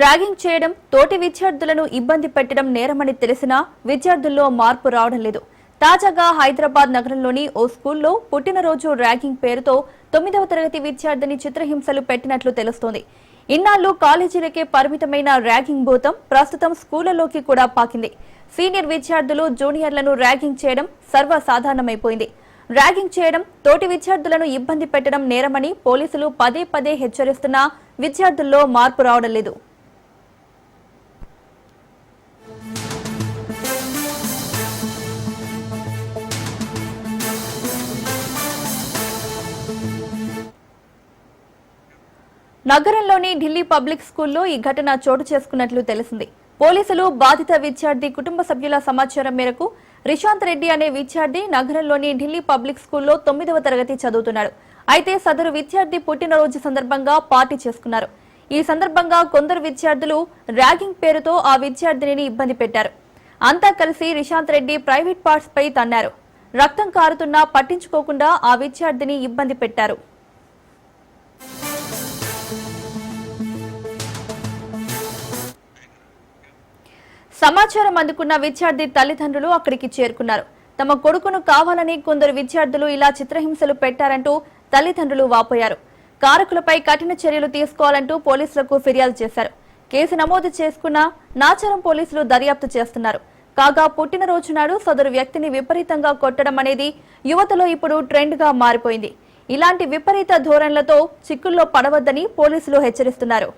Ragging చేయడం తోటి విద్యార్థులను ఇబ్బంది పెట్టడం నేరమని తెలిసినా విద్యార్థుల్లో మార్పు రావడం లేదు. తాజాగా హైదరాబాద్ నగరంలోని ఓ స్కూల్లో పుట్టినరోజు ర్యాగింగ్ పేరుతో తొమ్మిదవ తరగతి విద్యార్థిని చిత్రహింసలు పెట్టినట్లు తెలుస్తోంది. ఇన్నాళ్ళు కాలేజీలకే పరిమితమైన ర్యాగింగ్ భూతం ప్రస్తుతం స్కూళ్ళలోకి కూడా పాకింది. సీనియర్ విద్యార్థులు జూనియర్లను ర్యాగింగ్ చేయడం సర్వసాధారణమైపోయింది. ర్యాగింగ్ చేయడం తోటి విద్యార్థులను ఇబ్బంది పెట్టడం నేరమని పోలీసులు పదే పదే హెచ్చరిస్తున్నా విద్యార్థుల్లో మార్పు రావడం లేదు. నగరంలోని ఢిల్లీ పబ్లిక్ స్కూల్లో ఈ ఘటన చోటు చేసుకున్నట్లు తెలిసింది. పోలీసులు బాధిత విద్యార్థి కుటుంబ సభ్యుల సమాచారం మేరకు రిషాంత్ రెడ్డి అనే విద్యార్థి నగరంలోని ఢిల్లీ పబ్లిక్ స్కూల్లో తొమ్మిదవ తరగతి చదువుతున్నాడు. అయితే సదరు విద్యార్థి పుట్టినరోజు సందర్భంగా పార్టీ చేసుకున్నారు. ఈ సందర్భంగా కొందరు విద్యార్థులు ర్యాగింగ్ పేరుతో ఆ విద్యార్థినిని ఇబ్బంది పెట్టారు. అంతా కలిసి రిషాంత్ రెడ్డి ప్రైవేట్ పార్ట్స్ పై తన్నారు. రక్తం కారుతున్నా పట్టించుకోకుండా ఆ విద్యార్థిని ఇబ్బంది పెట్టారు. సమాచారం అందుకున్న విద్యార్థి తల్లిదండ్రులు అక్కడికి చేరుకున్నారు. తమ కొడుకును కావాలని కొందరు విద్యార్థులు ఇలా చిత్రహింసలు పెట్టారంటూ తల్లిదండ్రులు వాపోయారు. కారకులపై కఠిన చర్యలు తీసుకోవాలంటూ పోలీసులకు ఫిర్యాదు చేశారు. కేసు నమోదు చేసుకున్న నాచారం పోలీసులు దర్యాప్తు చేస్తున్నారు. కాగా పుట్టినరోజు నాడు సదరు వ్యక్తిని విపరీతంగా కొట్టడం అనేది యువతలో ఇప్పుడు ట్రెండ్గా మారిపోయింది. ఇలాంటి విపరీత ధోరణులతో చిక్కుల్లో పడవద్దని పోలీసులు హెచ్చరిస్తున్నారు.